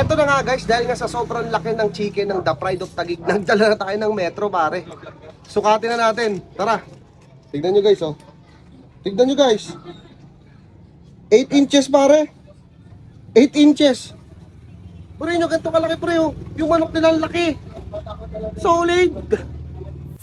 Eto na nga guys, dahil nga sa sobrang laki ng chicken ng The Pride of Taguig, nagdala na tayo ng metro pare. Sukatin na natin. Tara. Tignan nyo guys oh. Tignan nyo guys. 8 inches pare. 8 inches. Pre, nyo ganito kalaki pre oh. Yung manok nila laki. Solid.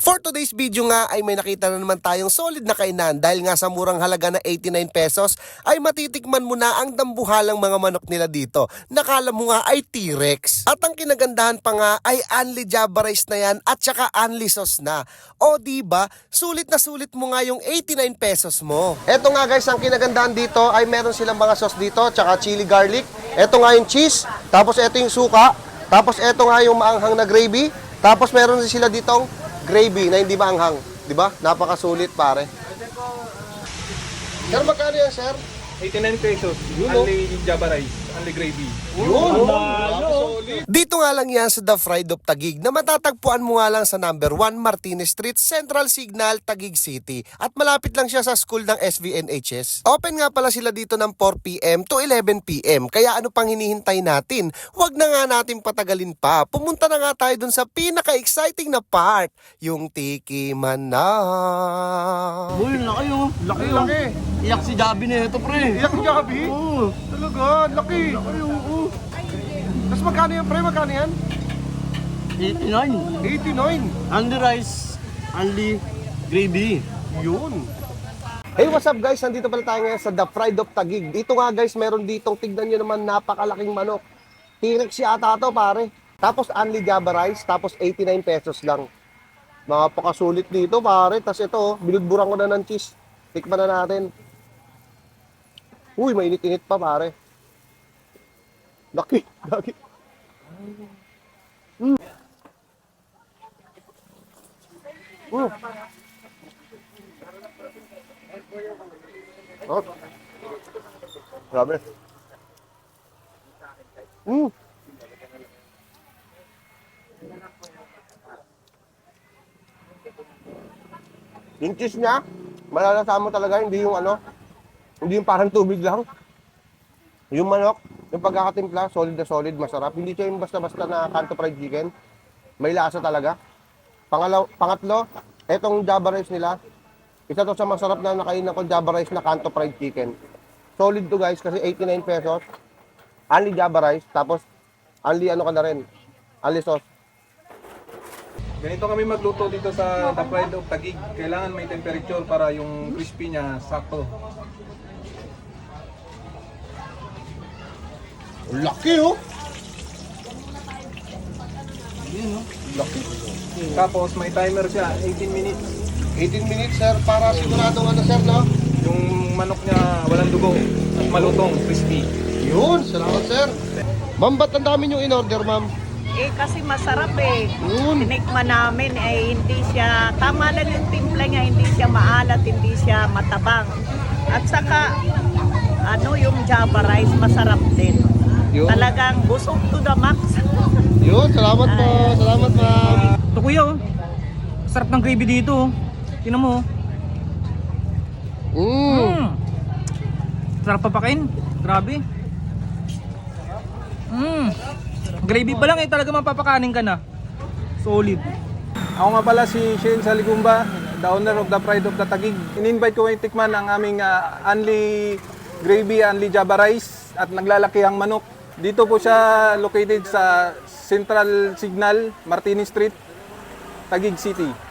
For today's video nga ay may nakita na naman tayong solid na kainan dahil nga sa murang halaga na 89 pesos ay matitikman mo na ang dambuhalang mga manok nila dito. Nakala mo nga ay T-Rex. At ang kinagandahan pa nga ay Anli Java rice na yan at saka Anli sauce na. O di ba sulit na sulit mo nga yung 89 pesos mo. Eto nga guys, ang kinagandahan dito ay meron silang mga sauce dito tsaka chili garlic. Eto nga yung cheese, tapos eto yung suka, tapos eto nga yung maanghang na gravy, tapos meron din sila ditong gravy na hindi maanghang. Di ba? Napakasulit pare. Sir, magkano yan, sir? 89 pesos. Yun, oh. Only Java rice, only gravy. Yun! Dito nga lang yan sa The Fried of Tagig na matatagpuan mo nga lang sa number 1 Martinez Street, Central Signal, Tagig City. At malapit lang siya sa school ng SVNHS. Open nga pala sila dito ng 4pm to 11pm. Kaya ano pang hinihintay natin? Huwag na nga natin patagalin pa. Pumunta na nga tayo dun sa pinaka-exciting na part. Yung Tiki Man na. Uy, laki oh. Laki. Laki. Iyak si Gabi na ito, pre. Iyak ni Gabi? Oo. Talaga, laki. Laki, oo. Tapos magkano yan, pre? Magkano yan? 89. 89. Only rice, only gravy. Yun. Hey, what's up guys? Nandito pala tayo ngayon sa The Pride of Tagig. Dito nga guys, meron ditong, tignan nyo naman, napakalaking manok. T-Rex yata to pare. Tapos only Java rice, tapos 89 pesos lang. Napakasulit dito pare. Tapos ito, oh, binudburan ko na ng cheese. Tikman na natin. Uy, mainit-init pa pare. Laki, laki. Mm. Mm. Oh. Grabe. Mm. Yung cheese niya, malalasa mo talaga, hindi yung ano, hindi yung parang tubig lang. Yung manok, yung pagkakatimpla, solid na solid, masarap. Hindi siya yung basta-basta na kanto fried chicken. May lasa talaga. Pangalaw, pangatlo, etong Java rice nila, isa to sa masarap na nakainan ko Java rice na kanto fried chicken. Solid to guys kasi 89 pesos. Only Java rice, tapos only ano ka na rin, only sauce. Ganito kami magluto dito sa The Pride of Taguig. Kailangan may temperature para yung crispy niya sakto. Laki oh! Laki. Tapos may timer siya, 18 minutes. 18 minutes sir, para siguradong ano sir no? Yung manok niya walang dugo at malutong, crispy. Yun, salamat sir. Ma'am, ba't ang dami yung in-order ma'am? Eh kasi masarap eh. Yun. Tinikman namin eh hindi siya, tama lang yung timpla niya, hindi siya maalat, hindi siya matabang. At saka, ano yung java rice, masarap din. Yun. Talagang busog to the max. Yun, salamat po. Salamat ma'am. Ito kuya oh. Sarap ng gravy dito oh. Tingnan mo oh. Mm. Mm. Sarap papakain. Grabe. Mm. Gravy pa lang eh talaga mapapakanin ka na. Solid. Ako nga pala si Shane Saligumba, the owner of The Pride of the Taguig. In-invite ko kayo tikman ang aming uh, Anli Gravy, Anli Java Rice at naglalaki ang manok. Dito po siya located sa Central Signal, Martinez Street, Taguig City.